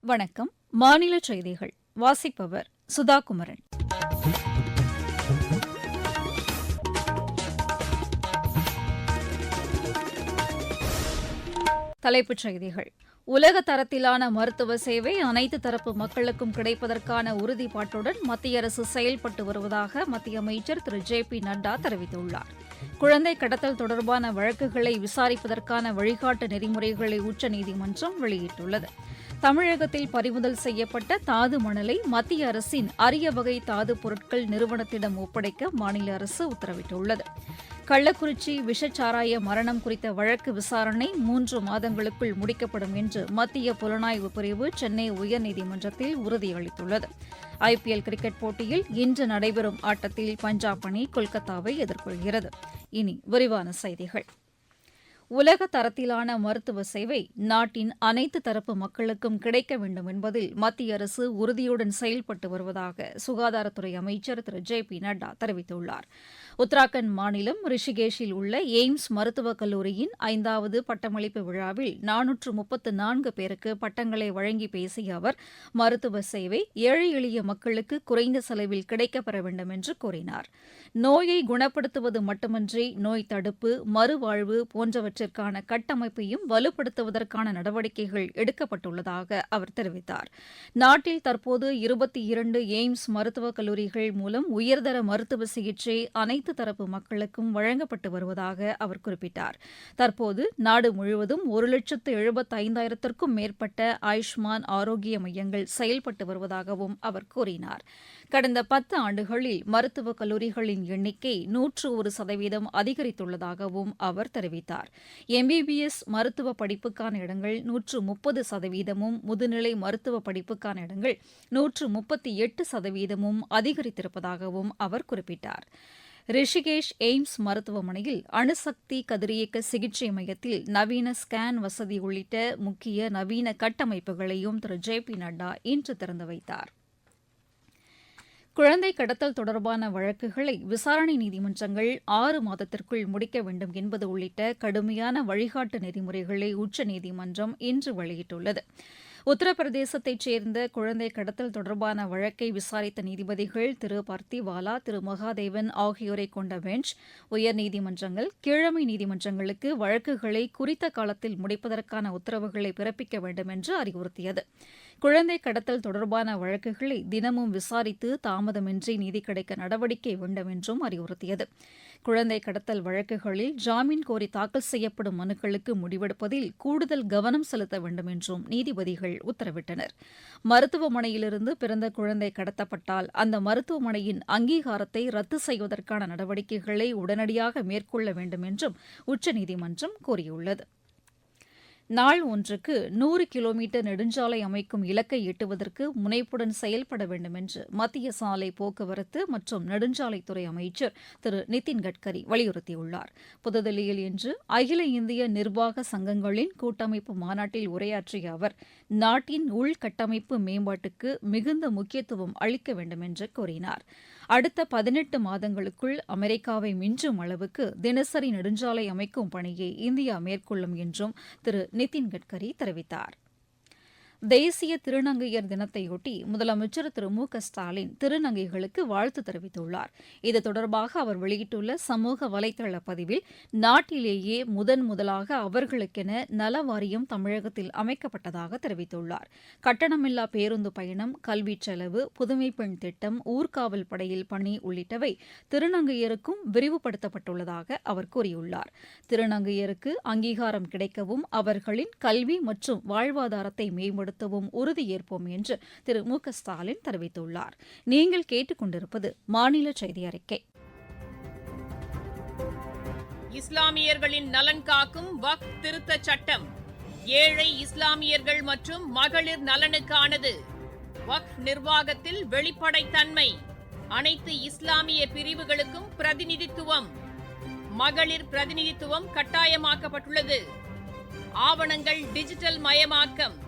வணக்கம். மாநில செய்திகள். வாசிப்பவர் சுதா குமரன் தலைப்புச் செய்திகள். உலக தரத்திலான மருத்துவ சேவை அனைத்து தரப்பு மக்களுக்கும் கிடைப்பதற்கான உறுதிப்பாட்டுடன் மத்திய அரசு செயல்பட்டு வருவதாக மத்திய அமைச்சர் திரு. ஜே. பி. நட்டா தெரிவித்துள்ளார். குழந்தை கடத்தல் தொடர்பான வழக்குகளை விசாரிப்பதற்கான வழிகாட்டு நெறிமுறைகளை உச்சநீதிமன்றம் வெளியிட்டுள்ளது. தமிழகத்தில் பறிமுதல் செய்யப்பட்ட தாது மணலை மத்திய அரசின் அரிய வகை தாது பொருட்கள் நிறுவனத்திடம் ஒப்படைக்க மாநில அரசு உத்தரவிட்டுள்ளது. கள்ளக்குறிச்சி விஷச்சாராய மரணம் குறித்த வழக்கு விசாரணை மூன்று மாதங்களுக்குள் முடிக்கப்படும் என்று மத்திய புலனாய்வு பிரிவு சென்னை உயர்நீதிமன்றத்தில் உறுதியளித்துள்ளது. ஐபிஎல் கிரிக்கெட் போட்டியில் இன்று நடைபெறும் ஆட்டத்தில் பஞ்சாப் அணி கொல்கத்தாவை எதிர்கொள்கிறது. இனி விரிவான செய்திகள். உலக தரத்திலான மருத்துவ சேவை நாட்டின் அனைத்து தரப்பு மக்களுக்கும் கிடைக்க வேண்டும் என்பதில் மத்திய அரசு உறுதியுடன் செயல்பட்டு வருவதாக சுகாதாரத்துறை அமைச்சர் திரு ஜே பி நட்டா தெரிவித்துள்ளார். உத்தராகண்ட் மாநிலம் ரிஷிகேஷில் உள்ள எய்ம்ஸ் மருத்துவக் கல்லூரியின் ஐந்தாவது பட்டமளிப்பு விழாவில் நானூற்று முப்பத்து நான்கு பேருக்கு பட்டங்களை வழங்கி பேசிய அவர் மருத்துவ சேவை ஏழை எளிய மக்களுக்கு குறைந்த செலவில் கிடைக்கப்பெற வேண்டும் என்று கூறினார். நோயை குணப்படுத்துவது மட்டுமன்றி நோய் தடுப்பு மறுவாழ்வு போன்றவற்றிற்கான கட்டமைப்பையும் வலுப்படுத்துவதற்கான நடவடிக்கைகள் எடுக்கப்பட்டுள்ளதாக அவர் தெரிவித்தார். நாட்டில் தற்போது இருபத்தி இரண்டு எய்ம்ஸ் மருத்துவக் கல்லூரிகள் மூலம் உயர்தர மருத்துவ சிகிச்சை அனைத்து தரப்பு மக்களுக்கும் வழங்கப்பட்டு வருவதாக அவர் குறிப்பிட்டார். தற்போது நாடு முழுவதும் ஒரு லட்சத்து எழுபத்தைந்தாயிரத்திற்கும் மேற்பட்ட ஆயுஷ்மான் ஆரோக்கிய மையங்கள் செயல்பட்டு வருவதாகவும் அவர் கூறினார். கடந்த பத்து ஆண்டுகளில் மருத்துவக் கல்லூரிகளின் எண்ணிக்கை நூற்று ஒரு சதவீதம் அதிகரித்துள்ளதாகவும் அவர் தெரிவித்தார். எம்பிபிஎஸ் மருத்துவ படிப்புக்கான இடங்கள் நூற்று முப்பது சதவீதமும் முதுநிலை மருத்துவ படிப்புக்கான இடங்கள் நூற்று முப்பத்தி எட்டு சதவீதமும் அதிகரித்திருப்பதாகவும் அவர் குறிப்பிட்டார். ரிஷிகேஷ் எய்ம்ஸ் மருத்துவமனையில் அணுசக்தி கதிரியக்க சிகிச்சை மையத்தில் நவீன ஸ்கேன் வசதி உள்ளிட்ட முக்கிய நவீன கட்டமைப்புகளையும் திரு. ஜே. பி. நட்டா இன்று திறந்து வைத்தார். குழந்தை கடத்தல் தொடர்பான வழக்குகளை விசாரணை நீதிமன்றங்கள் ஆறு மாதத்திற்குள் முடிக்க வேண்டும் என்பது உள்ளிட்ட கடுமையான வழிகாட்டு நெறிமுறைகளை உச்சநீதிமன்றம் இன்று வெளியிட்டுள்ளது. உத்தரப்பிரதேசத்தைச் சேர்ந்த குழந்தை கடத்தல் தொடர்பான வழக்கை விசாரித்த நீதிபதிகள் திரு பர்த்திவாலா திரு மகாதேவன் ஆகியோரை கொண்ட பெஞ்ச் உயர்நீதிமன்றங்கள் கீழமை நீதிமன்றங்களுக்கு வழக்குகளை குறித்த காலத்தில் முடிப்பதற்கான உத்தரவுகளை பிறப்பிக்க வேண்டும் என்று அறிவுறுத்தியது. குழந்தை கடத்தல் தொடர்பான வழக்குகளை தினமும் விசாரித்து தாமதமின்றி நீதி கிடைக்க நடவடிக்கை வேண்டும் என்றும் அறிவுறுத்தியது. குழந்தை கடத்தல் வழக்குகளில் ஜாமீன் கோரி தாக்கல் செய்யப்படும் மனுக்களுக்கு முடிவெடுப்பதில் கூடுதல் கவனம் செலுத்த வேண்டும் என்றும் நீதிபதிகள் உத்தரவிட்டனர். மருத்துவமனையிலிருந்து பிறந்த குழந்தை கடத்தப்பட்டால் அந்த மருத்துவமனையின் அங்கீகாரத்தை ரத்து செய்வதற்கான நடவடிக்கைகளை உடனடியாக மேற்கொள்ள வேண்டும் என்றும் உச்சநீதிமன்றம் கூறியுள்ளது. நாள் ஒன்றுக்கு நூறு கிலோமீட்டர் நெடுஞ்சாலை அமைக்கும் இலக்கை எட்டுவதற்கு முனைப்புடன் செயல்பட வேண்டும் என்று மத்திய சாலை போக்குவரத்து மற்றும் நெடுஞ்சாலைத்துறை அமைச்சர் திரு நிதின் கட்கரி வலியுறுத்தியுள்ளார். புதுதில்லியில் இன்று அகில இந்திய நிர்வாக சங்கங்களின் கூட்டமைப்பு மாநாட்டில் உரையாற்றிய அவர் நாட்டின் உள்கட்டமைப்பு மேம்பாட்டுக்கு மிகுந்த முக்கியத்துவம் அளிக்க வேண்டும் என்று கூறினார். அடுத்த பதினெட்டு மாதங்களுக்குள் அமெரிக்காவை மிஞ்சும் அளவுக்கு தினசரி நெடுஞ்சாலை அமைக்கும் பணியை இந்தியா மேற்கொள்ளும் என்றும் திரு நிதின் கட்கரி தெரிவித்தார். தேசிய திருநங்கையர் தினத்தையொட்டி முதலமைச்சர் திரு மு க ஸ்டாலின் திருநங்கைகளுக்கு வாழ்த்து தெரிவித்துள்ளார். இது தொடர்பாக அவர் வெளியிட்டுள்ள சமூக வலைதள பதிவில் நாட்டிலேயே முதன் முதலாக அவர்களுக்கென நல வாரியம் தமிழகத்தில் அமைக்கப்பட்டதாக தெரிவித்துள்ளார். கட்டணமில்லா பேருந்து பயணம் கல்விச் செலவு புதுமை பெண் திட்டம் ஊர்காவல் படையில் பணி உள்ளிட்டவை திருநங்கையருக்கும் விரிவுபடுத்தப்பட்டுள்ளதாக அவர் கூறியுள்ளார். திருநங்கையருக்கு அங்கீகாரம் கிடைக்கவும் அவர்களின் கல்வி மற்றும் வாழ்வாதாரத்தை மேம்படுத்த மேம்படுத்தவும் உறுதியேற்போம் என்று திரு மு ஸ்டாலின் தெரிவித்துள்ளார். நீங்கள் கேட்டுக்கொண்டிருப்பது மாநில செய்தி அறிக்கை. இஸ்லாமியர்களின் நலன் காக்கும் வக் திருத்த சட்டம். ஏழை இஸ்லாமியர்கள் மற்றும் மகளிர் நலனுக்கானது. வக் நிர்வாகத்தில் வெளிப்படைத்தன்மை. அனைத்து இஸ்லாமிய பிரிவுகளுக்கும் பிரதிநிதித்துவம். மகளிர் பிரதிநிதித்துவம் கட்டாயமாக்கப்பட்டுள்ளது. ஆவணங்கள் டிஜிட்டல் மயமாக்கம்.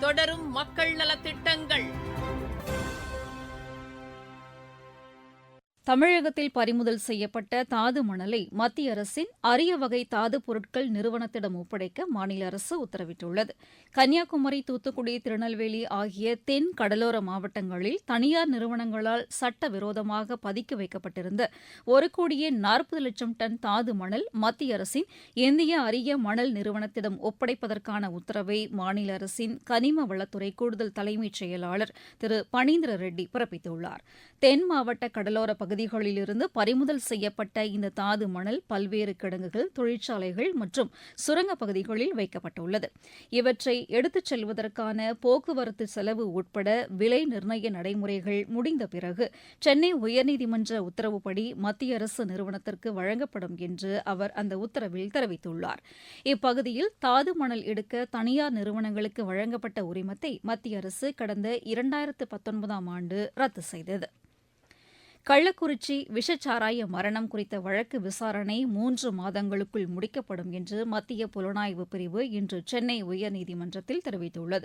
தொடரும் மக்கள் நலத்திட்டங்கள். தமிழகத்தில் பறிமுதல் செய்யப்பட்ட தாது மணலை மத்திய அரசின் அரிய வகை தாது பொருட்கள் நிறுவனத்திடம் ஒப்படைக்க மாநில அரசு உத்தரவிட்டுள்ளது. கன்னியாகுமரி தூத்துக்குடி திருநெல்வேலி ஆகிய தென் கடலோர மாவட்டங்களில் தனியார் நிறுவனங்களால் சட்டவிரோதமாக பதுக்கி வைக்கப்பட்டிருந்த ஒரு கோடியே நாற்பது லட்சம் டன் தாது மணல் மத்திய அரசின் இந்திய அரிய மணல் நிறுவனத்திடம் ஒப்படைப்பதற்கான உத்தரவை மாநில அரசின் கனிம வளத்துறை கூடுதல் தலைமைச் செயலாளர் திரு பணீந்திர ரெட்டி பிறப்பித்துள்ளார். தென் மாவட்ட கடலோர பகுதி பகுதிகளிலிருந்து பறிமுதல் செய்யப்பட்ட இந்த தாது மணல் பல்வேறு கிடங்குகள் தொழிற்சாலைகள் மற்றும் சுரங்கப் பகுதிகளில் வைக்கப்பட்டுள்ளது. இவற்றை எடுத்துச் செல்வதற்கான போக்குவரத்து செலவு உட்பட விலை நிர்ணய நடைமுறைகள் முடிந்த பிறகு சென்னை உயர்நீதிமன்ற உத்தரவுப்படி மத்திய அரசு நிறுவனத்திற்கு வழங்கப்படும் என்று அவர் அந்த உத்தரவில் தெரிவித்துள்ளார். இப்பகுதியில் தாது மணல் எடுக்க தனியார் நிறுவனங்களுக்கு வழங்கப்பட்ட உரிமத்தை மத்திய அரசு கடந்த இரண்டாயிரத்து பத்தொன்பதாம் ஆண்டு ரத்து செய்தது. கள்ளக்குறிச்சி விஷச்சாராய மரணம் குறித்த வழக்கு விசாரணை மூன்று மாதங்களுக்குள் முடிக்கப்படும் என்று மத்திய புலனாய்வு பிரிவு இன்று சென்னை உயர்நீதிமன்றத்தில் தெரிவித்துள்ளது.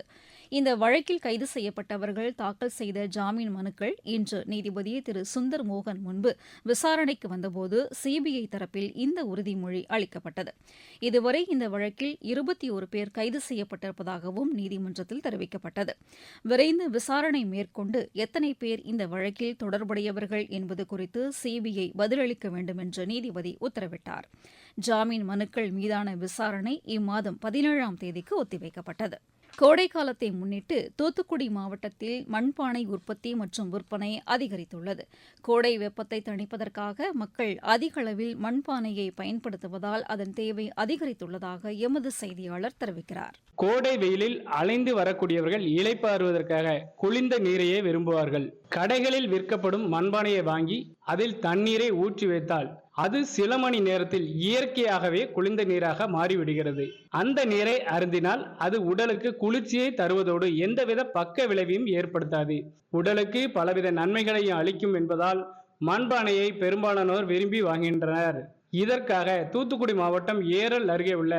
இந்த வழக்கில் கைது செய்யப்பட்டவர்கள் தாக்கல் செய்த ஜாமீன் மனுக்கள் இன்று நீதிபதி திரு சுந்தர் மோகன் முன்பு விசாரணைக்கு வந்தபோது சிபிஐ தரப்பில் இந்த உறுதிமொழி அளிக்கப்பட்டது. இதுவரை இந்த வழக்கில் இருபத்தி ஒரு பேர் கைது செய்யப்பட்டிருப்பதாகவும் நீதிமன்றத்தில் தெரிவிக்கப்பட்டது. விரைந்து விசாரணை மேற்கொண்டு எத்தனை பேர் இந்த வழக்கில் தொடர்புடையவர்கள் என்பது குறித்து சிபிஐ பதிலளிக்க வேண்டும் என்று நீதிபதி உத்தரவிட்டார். ஜாமீன் மனுக்கள் மீதான விசாரணை இம்மாதம் பதினேழாம் தேதிக்கு ஒத்திவைக்கப்பட்டது. கோடை காலத்தை முன்னிட்டு தூத்துக்குடி மாவட்டத்தில் மண்பானை உற்பத்தி மற்றும் விற்பனை அதிகரித்துள்ளது. கோடை வெப்பத்தை தணிப்பதற்காக மக்கள் அதிக அளவில் மண்பானையை பயன்படுத்துவதால் அதன் தேவை அதிகரித்துள்ளதாக எமது செய்தியாளர் தெரிவிக்கிறார். கோடை வெயிலில் அலைந்து வரக்கூடியவர்கள் இளைப்பாறுவதற்காக குளிர்ந்த நீரையே விரும்புவார்கள். கடைகளில் விற்கப்படும் மண்பானையை வாங்கி அதில் தண்ணீரை ஊற்றி வைத்தால் அது சில மணி நேரத்தில் இயற்கையாகவே குளிர்ந்த நீராக மாறிவிடுகிறது. அந்த நீரை அருந்தினால் அது உடலுக்கு குளிர்ச்சியை தருவதோடு எந்தவித பக்க விளைவையும் ஏற்படுத்தாது. உடலுக்கு பலவித நன்மைகளையும் அளிக்கும் என்பதால் மண்பானையை பெரும்பாலானோர் விரும்பி வாங்கின்றனர் இதற்காக தூத்துக்குடி மாவட்டம் ஏரல் அருகே உள்ள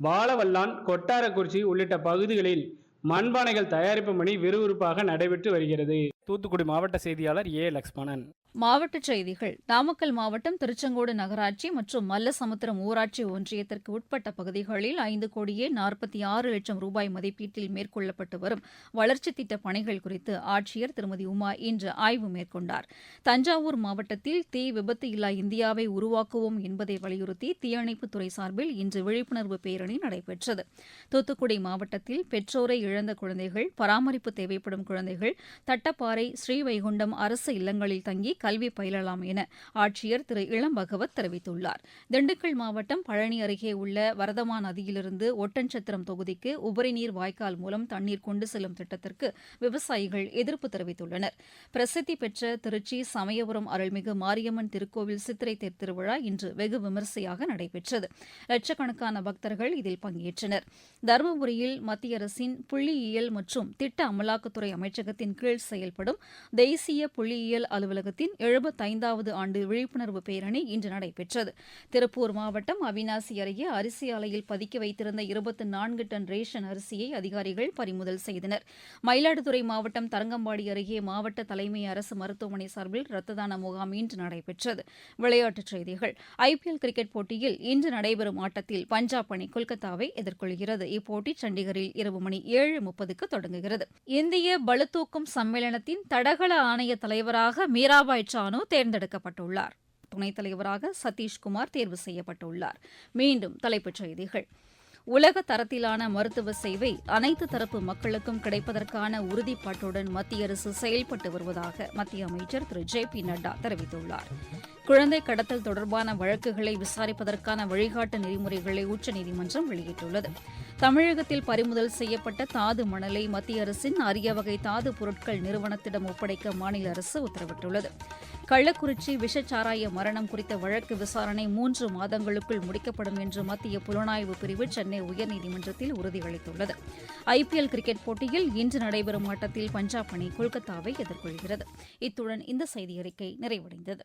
வாழவல்லான் கொட்டாரக்குறிச்சி உள்ளிட்ட பகுதிகளில் மண்பானைகள் தயாரிப்பு பணி விறுவிறுப்பாக நடைபெற்று வருகிறது. தூத்துக்குடி மாவட்ட செய்தியாளர் ஏ. லக்ஷ்மணன். மாவட்டச் செய்திகள். நாமக்கல் மாவட்டம் திருச்செங்கோடு நகராட்சி மற்றும் மல்லசமுத்திரம் ஊராட்சி ஒன்றியத்திற்கு உட்பட்ட பகுதிகளில் ஐந்து கோடியே நாற்பத்தி ஆறு லட்சம் ரூபாய் மதிப்பீட்டில் மேற்கொள்ளப்பட்டு வரும் வளர்ச்சித் திட்டப் பணிகள் குறித்து ஆட்சியர் திருமதி உமா இன்று ஆய்வு மேற்கொண்டார். தஞ்சாவூர் மாவட்டத்தில் தீ விபத்து இல்லா இந்தியாவை உருவாக்குவோம் என்பதை வலியுறுத்தி தீயணைப்புத்துறை சார்பில் இன்று விழிப்புணர்வு பேரணி நடைபெற்றது. தூத்துக்குடி மாவட்டத்தில் பெற்றோரை இழந்த குழந்தைகள் பராமரிப்பு தேவைப்படும் குழந்தைகள் தட்டப்பாறை ஸ்ரீவைகுண்டம் அரசு இல்லங்களில் தங்கி கல்வி பயிலலாம் என ஆட்சியர் திரு இளம் பகவத் தெரிவித்துள்ளார். திண்டுக்கல் மாவட்டம் பழனி அருகே உள்ள வரதமா நதியிலிருந்து ஒட்டன்சத்திரம் தொகுதிக்கு உபரிநீர் வாய்க்கால் மூலம் தண்ணீர் கொண்டு செல்லும் திட்டத்திற்கு விவசாயிகள் எதிர்ப்பு தெரிவித்துள்ளனர். பிரசித்தி பெற்ற திருச்சி சமயபுரம் அருள்மிகு மாரியம்மன் திருக்கோவில் சித்திரை தேர் திருவிழா இன்று வெகு விமரிசையாக நடைபெற்றது. லட்சக்கணக்கான பக்தர்கள் இதில் பங்கேற்றனர். தருமபுரியில் மத்திய அரசின் புள்ளியியல் மற்றும் திட்ட அமலாக்கத்துறை அமைச்சகத்தின் கீழ் செயல்படும் செயல்படும் தேசிய புள்ளியியல் அலுவலகத்தின் எழுபத்தைந்தாவது ஆண்டு விழிப்புணர்வு பேரணி இன்று நடைபெற்றது. திருப்பூர் மாவட்டம் அவினாசி அருகே அரிசி ஆலையில் பதுக்கி வைத்திருந்த இருபத்தி நான்கு டன் ரேஷன் அரிசியை அதிகாரிகள் பறிமுதல் செய்தனர். மயிலாடுதுறை மாவட்டம் தரங்கம்பாடி அருகே மாவட்ட தலைமை அரசு மருத்துவமனை சார்பில் ரத்த தான முகாம் இன்று நடைபெற்றது. விளையாட்டுச் செய்திகள். ஐபிஎல் கிரிக்கெட் போட்டியில் இன்று நடைபெறும் ஆட்டத்தில் பஞ்சாப் அணி கொல்கத்தாவை எதிர்கொள்கிறது. இப்போட்டி சண்டிகரில் இரவு மணி ஏழு முப்பதுக்கு தொடங்குகிறது. இந்திய பளுதூக்கும் சம்மேளனத்தில் சம்மேளனத்தின் தடகள ஆணைய தலைவராக மீராபாய் சானு தேர்ந்தெடுக்கப்பட்டுள்ளார். துணைத் தலைவராக சதீஷ்குமார் தேர்வு செய்யப்பட்டுள்ளார். மீண்டும் தலைப்புச் செய்திகள். உலக தரத்திலான மருத்துவ சேவை அனைத்து தரப்பு மக்களுக்கும் கிடைப்பதற்கான உறுதிப்பாட்டுடன் மத்திய அரசு செயல்பட்டு வருவதாக மத்திய அமைச்சர் திரு ஜே பி நட்டா தெரிவித்துள்ளார். குழந்தை கடத்தல் தொடர்பான வழக்குகளை விசாரிப்பதற்கான வழிகாட்டு நெறிமுறைகளை உச்சநீதிமன்றம் வெளியிட்டுள்ளது. தமிழகத்தில் பறிமுதல் செய்யப்பட்ட தாது மணலை மத்திய அரசின் அரிய வகை தாது பொருட்கள் நிறுவனத்திடம் ஒப்படைக்க மாநில அரசு உத்தரவிட்டுள்ளது. கள்ளக்குறிச்சி விஷச்சாராய மரணம் குறித்த வழக்கு விசாரணை மூன்று மாதங்களுக்குள் முடிக்கப்படும் என்று மத்திய புலனாய்வு பிரிவு சென்னை உயர்நீதிமன்றத்தில் உறுதியளித்துள்ளது. ஐபிஎல் கிரிக்கெட் போட்டியில் இன்று நடைபெறும் ஆட்டத்தில் பஞ்சாப் அணி கொல்கத்தாவை எதிர்கொள்கிறது. இத்துடன் இந்த செய்தியறிக்கை நிறைவடைந்தது.